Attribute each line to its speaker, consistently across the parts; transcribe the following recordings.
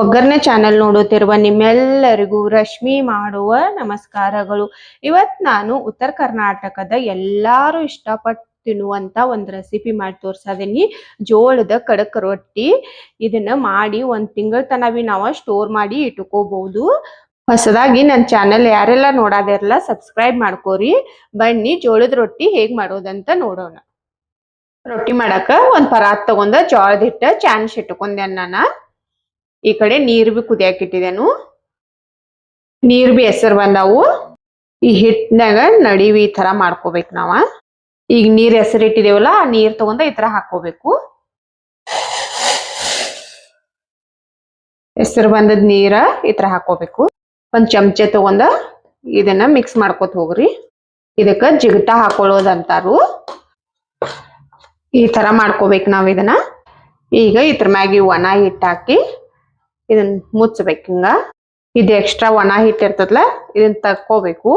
Speaker 1: ಒಗ್ಗರಣೆ ಚಾನೆಲ್ ನೋಡುತ್ತಿರುವ ನಿಮ್ಮೆಲ್ಲರಿಗೂ ರಶ್ಮಿ ಮಾಡುವ ನಮಸ್ಕಾರಗಳು. ಇವತ್ ನಾನು ಉತ್ತರ ಕರ್ನಾಟಕದ ಎಲ್ಲಾರು ಇಷ್ಟಪಟ್ಟು ತಿನ್ನುವಂತ ಒಂದ್ ರೆಸಿಪಿ ಮಾಡಿ ತೋರ್ಸದೀನಿ ಜೋಳದ ಕಡಕ ರೊಟ್ಟಿ. ಇದನ್ನ ಮಾಡಿ ಒಂದ್ ತಿಂಗಳ ತನ ಬಿ ನಾವ ಸ್ಟೋರ್ ಮಾಡಿ ಇಟ್ಕೋಬಹುದು ಹೊಸದಾಗಿ ನನ್ನ ಚಾನೆಲ್ ಯಾರೆಲ್ಲ ನೋಡಾದಿರಲ್ಲ ಸಬ್ಸ್ಕ್ರೈಬ್ ಮಾಡ್ಕೋರಿ. ಬನ್ನಿ ಜೋಳದ ರೊಟ್ಟಿ ಹೇಗ್ ಮಾಡೋದಂತ ನೋಡೋಣ. ರೊಟ್ಟಿ ಮಾಡಾಕ ಒಂದ್ ಪರಾತ್ ತಗೊಂಡ ಜೋಳದ ಹಿಟ್ಟ ಚಾನ್ಸ್ ಇಟ್ಕೊಂಡೆ ನಾನ ಈ ಕಡೆ ನೀರ್ ಬಿ ಕುದಿಯಾಕ ನೀರು ಬಿ ಹೆಸರು ಬಂದಾವು. ಈ ಹಿಟ್ನಾಗ ನಡಿವಿ ಈ ತರ ಮಾಡ್ಕೋಬೇಕು ನಾವ. ಈಗ ನೀರ್ ಹೆಸರು ಇಟ್ಟಿದೇವಲ್ಲ, ಆ ನೀರ್ ತಗೊಂಡ ಈ ತರ ಹಾಕೋಬೇಕು. ಹೆಸರು ಬಂದದ್ ನೀರ ಈ ತರ ಹಾಕೋಬೇಕು. ಒಂದ್ ಚಮಚ ತಗೊಂಡ ಇದನ್ನ ಮಿಕ್ಸ್ ಮಾಡ್ಕೋತ ಹೋಗ್ರಿ. ಇದಕ್ಕ ಜಿಗಟ ಹಾಕೊಳ್ಳೋದಂತಾರು. ಈ ತರ ಮಾಡ್ಕೋಬೇಕು ನಾವ್ ಇದನ್ನ. ಈಗ ಇದ್ರ ಮ್ಯಾಗಿ ಒಣ ಹಿಟ್ಟು ಹಾಕಿ ಇದನ್ನ ಮುಚ್ಚಬೇಕು ಹಿಂಗ ಇದು ಎಕ್ಸ್ಟ್ರಾ ಒಣ ಹಿಟ್ಟು ಇರ್ತದಲ್ಲ ಇದನ್ನ ತಕ್ಕೋಬೇಕು.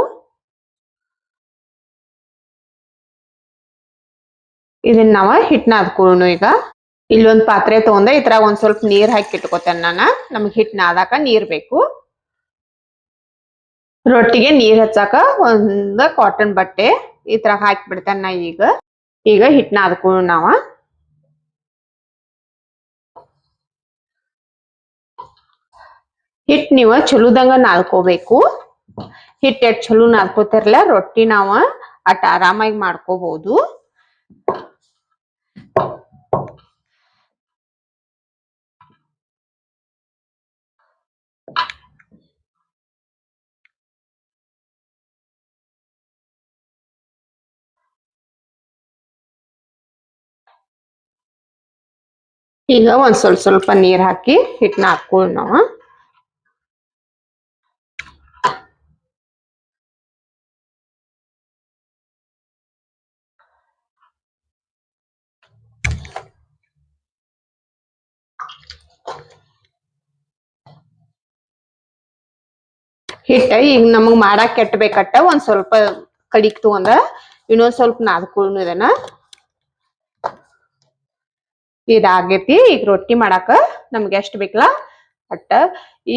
Speaker 1: ಇದನ್ನ ನಾವ ಹಿಟ್ಟನ್ನ ಅದ್ಕೊಳ್ಳೋಣ ಈಗ. ಇಲ್ಲೊಂದು ಪಾತ್ರೆ ತಗೊಂಡ ಇದ್ರಾಗ ಒಂದ್ ಸ್ವಲ್ಪ ನೀರ್ ಹಾಕಿ ಇಟ್ಕೋತೇನೆ ನಾನು. ನಮಗೆ ಹಿಟ್ ಆದಾಕ ನೀರ್ ಬೇಕು. ರೊಟ್ಟಿಗೆ ನೀರ್ ಹಚ್ಚಾಕ ಒಂದ್ ಕಾಟನ್ ಬಟ್ಟೆ ತರ ಹಾಕಿ ಬಿಡ್ತೇನೆ ನಾ ಈಗ. ಈಗ ಹಿಟ್ಟನ್ನ ಅದ್ಕೊಳ್ಳೋಣ ನಾವ. ಹಿಟ್ ನೀವ ಚಲೋದಂಗ ನಾಲ್ಕೋಬೇಕು. ಹಿಟ್ ಎಷ್ಟ್ ಚಲೋ ನಾದ್ಕೋತಿರ್ಲ ರೊಟ್ಟಿ ನಾವ ಅಟ್ ಆರಾಮಾಗಿ ಮಾಡ್ಕೋಬಹುದು ಈಗ ಒಂದ್ ಸ್ವಲ್ಪ ಸ್ವಲ್ಪ ನೀರ್ ಹಾಕಿ ಹಿಟ್ನ ಹಾಕೊಳ್ಳಿ ಹಿಟ್ಟ ಈಗ ನಮಗ್ ಮಾಡಾಕ್ ಕೆಟ್ಟಬೇಕಟ್ಟ ಒಂದ್ ಸ್ವಲ್ಪ ಕಡಿಕ್ ತಗೊಂಡ ಇನ್ನೊಂದ್ ಸ್ವಲ್ಪ ನಾದ್ಕೊಳ್ಳು ಇದನ್ನ. ಇದಾಗೈತಿ, ಈಗ ರೊಟ್ಟಿ ಮಾಡಾಕ ನಮ್ಗೆ ಎಷ್ಟ್ ಬೇಕಲ್ಲ ಅಟ್ಟ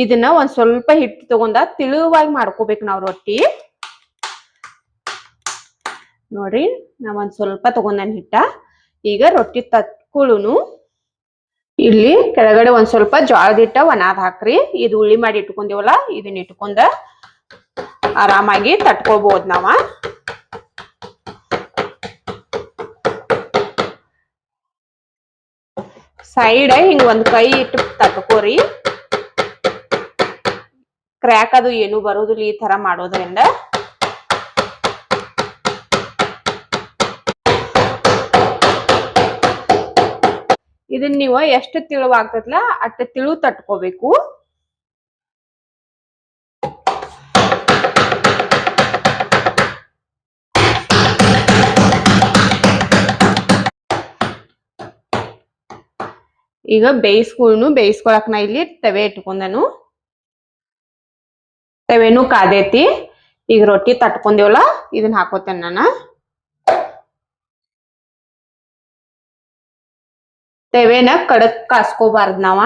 Speaker 1: ಇದನ್ನ ಒಂದ್ ಸ್ವಲ್ಪ ಹಿಟ್ಟು ತಗೊಂಡ ತಿಳುವಾಗಿ ಮಾಡ್ಕೋಬೇಕು ನಾವ್ ರೊಟ್ಟಿ. ನೋಡ್ರಿ ನಾ ಒಂದ್ ಸ್ವಲ್ಪ ತಗೊಂಡ್ ಹಿಟ್ಟ. ಈಗ ರೊಟ್ಟಿ ತಟ್ಕೊಳ್ಳುನು ಇಲ್ಲಿ ಕೆಳಗಡೆ ಒಂದ್ ಸ್ವಲ್ಪ ಜೋಳದ ಹಿಟ್ಟ ಒಣಾದ್ ಹಾಕ್ರಿ. ಇದು ಉಳ್ಳಿ ಮಾಡಿ ಇಟ್ಕೊಂಡಿವಲ್ಲ, ಇದನ್ನ ಇಟ್ಕೊಂಡ ಆರಾಮಾಗಿ ತಟ್ಕೋಬಹುದು ನಾವ. ಸೈಡ್ ಹಿಂಗ್ ಒಂದ್ ಕೈ ಇಟ್ಟು ತಟ್ಕೋರಿ. ಕ್ರ್ಯಾಕ್ ಅದು ಏನು ಬರೋದಿಲ್ಲ ಈ ತರ ಮಾಡೋದ್ರಿಂದ. ಇದನ್ನ ನೀವು ಎಷ್ಟು ತಿಳುವಾಗ್ತದಲ್ಲ ಅಟ್ಟ ತಿಳು ತಟ್ಕೋಬೇಕು. ಈಗ ಬೇಯಿಸ್ಕೊಳ್ನು ಬೇಯಿಸ್ಕೊಳಕ್ ನಾ ಇಲ್ಲಿ ತವೆ ಇಟ್ಕೊಂಡನು. ತವೆನು ಕಾದೈತಿ. ಈಗ ರೊಟ್ಟಿ ತಟ್ಕೊಂಡೇವಲ್ಲ ಇದನ್ನ ಹಾಕೋತೇನೆ ನಾನು. ತೆವೆನ ಕಡಕ್ ಕಾಸ್ಕೋಬಾರ್ದು ನಾವ.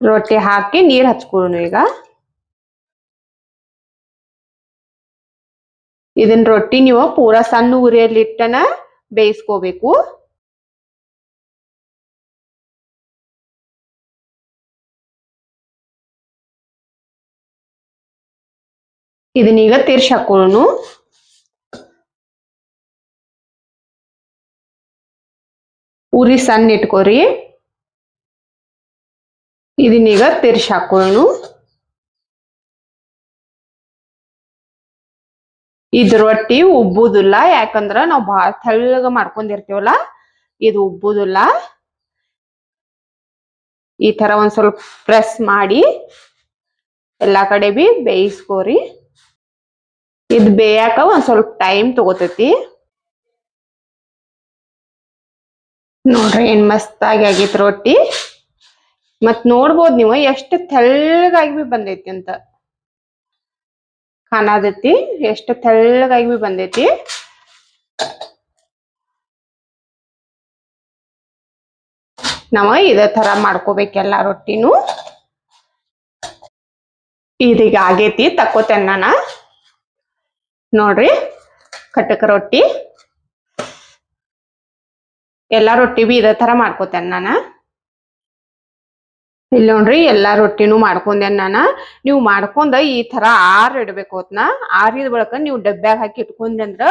Speaker 1: ರೊಟ್ಟಿ ಹಾಕಿ ನೀರ್ ಹಚ್ಕೊಳ್ಳೋಣ ಈಗ. ಇದನ್ ರೊಟ್ಟಿ ನೀವು ಪೂರಾ ಸಣ್ಣ ಉರಿಯಲ್ಲಿ ಇಟ್ಟನ ಬೇಯಿಸ್ಕೋಬೇಕು. ಇದನ್ನೀಗ ತಿರ್ಸಿ ಹಾಕೊಳ್ಳೋಣ ಉರಿ ಸಣ್ಣ ಇಟ್ಕೋರಿ. ಇದನ್ನೀಗ ತಿರ್ಸಿ ಹಾಕೊಳ್ಳೋಣ ಇದ್ ರೊಟ್ಟಿ ಉಬ್ಬುದಿಲ್ಲ, ಯಾಕಂದ್ರ ನಾವು ಬಹಳ ತೆಳ್ಳಗ ಮಾಡ್ಕೊಂಡಿರ್ತೀವಲ್ಲ, ಇದು ಉಬ್ಬುದಿಲ್ಲ. ಈ ತರ ಒಂದ್ ಸ್ವಲ್ಪ ಪ್ರೆಸ್ ಮಾಡಿ, ಎಲ್ಲಾ ಕಡೆ ಬಿ ಬೇಯಿಸ್ಕೋರಿ. ಇದ್ ಬೇಯಾಕ ಒಂದ್ ಸ್ವಲ್ಪ ಟೈಮ್ ತಗೋತೈತಿ. ನೋಡ್ರಿ ಏನ್ ಮಸ್ತಾಗಿ ಆಗೈತಿ ರೊಟ್ಟಿ. ಮತ್ ನೋಡ್ಬೋದ್ ನೀವು ಎಷ್ಟು ತೆಳ್ಳಗಾಗಿ ಬಿ ಬಂದೈತಿ ಅಂತ. ಕಾಣಾದೈತಿ, ಎಷ್ಟು ತೆಳ್ಳಗಾಗಿ ಬಿ ಬಂದೈತಿ. ನಾವ ಇದೇ ತರ ಮಾಡ್ಕೋಬೇಕೆಲ್ಲ ರೊಟ್ಟಿನು. ಇದೀಗ ಆಗೇತಿ ತಕ್ಕೋತೆ ನಾನ ನೋಡ್ರಿ, ಕಟಕ ರೊಟ್ಟಿ. ಎಲ್ಲಾ ರೊಟ್ಟಿ ಬಿ ಇದೇ ತರ ಮಾಡ್ಕೋತೇನೆ ನಾನು. ಇಲ್ಲಿ ನೋಡ್ರಿ ಎಲ್ಲಾ ರೊಟ್ಟಿನೂ ಮಾಡ್ಕೊಂಡೇನ್ ನಾನ. ನೀವು ಮಾಡ್ಕೊಂಡ ಈ ತರ ಆರ್ ಇಡ್ಬೇಕು ಅದ್ನ ಆರಿದ ಬಳಕ ನೀವು ಡಬ್ಬ್ಯಾಗ ಹಾಕಿ ಇಟ್ಕೊಂಡ್ರಿ ಅಂದ್ರ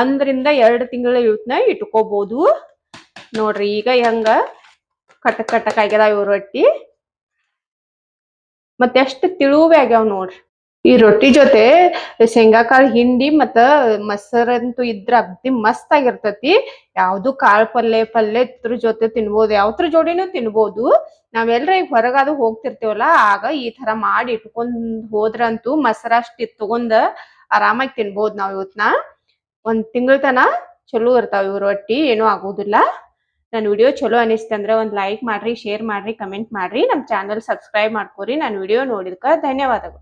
Speaker 1: ಒಂದರಿಂದ ಎರಡು ತಿಂಗಳ ಇವತ್ನ ಇಟ್ಕೋಬಹುದು ನೋಡ್ರಿ ಈಗ ಹೆಂಗ ಕಟಕ್ ಕಟಕ್ ಆಗ್ಯದ ಇವ್ ರೊಟ್ಟಿ. ಮತ್ತೆ ಎಷ್ಟ್ ತಿಳುವೆ ಆಗ್ಯಾವ ನೋಡ್ರಿ. ಈ ರೊಟ್ಟಿ ಜೊತೆ ಶೇಂಗಾಕಾಳು ಹಿಂಡಿ ಮತ್ತ ಮೊಸರಂತೂ ಇದ್ರ ಅಗ್ದಿ ಮಸ್ತ್ ಆಗಿರ್ತತಿ ಯಾವ್ದು ಕಾಳ್ ಪಲ್ಲೆ ಪಲ್ಲೆ ಇದ್ರ ಜೊತೆ ತಿನ್ಬೋದು, ಯಾವ್ದ್ರ ಜೋಡಿನೂ ತಿನ್ಬೋದು. ನಾವೆಲ್ರ ಈಗ ಹೊರಗಾದು ಹೋಗ್ತಿರ್ತೇವಲ್ಲ, ಆಗ ಈ ತರ ಮಾಡಿ ಇಟ್ಕೊಂಡ್ ಹೋದ್ರಂತೂ ಮೊಸರ ಅಷ್ಟ್ ತಗೊಂಡ್ ಆರಾಮಾಗಿ ತಿನ್ಬೋದು ನಾವ್ ಇವತ್ನ. ಒಂದ್ ತಿಂಗಳ ತನ ಚಲೋ ಇರ್ತಾವ ಇವ್ ರೊಟ್ಟಿ, ಏನೂ ಆಗೋದಿಲ್ಲ. ನನ್ನ ವಿಡಿಯೋ ಚಲೋ ಅನಿಸ್ತಂದ್ರೆ ಒಂದ್ ಲೈಕ್ ಮಾಡ್ರಿ, ಶೇರ್ ಮಾಡ್ರಿ, ಕಮೆಂಟ್ ಮಾಡ್ರಿ. ನಮ್ ಚಾನಲ್ ಸಬ್ಸ್ಕ್ರೈಬ್ ಮಾಡ್ಕೊರಿ ನನ್ನ ವಿಡಿಯೋ ನೋಡಿದ್ಕ ಧನ್ಯವಾದಗಳು.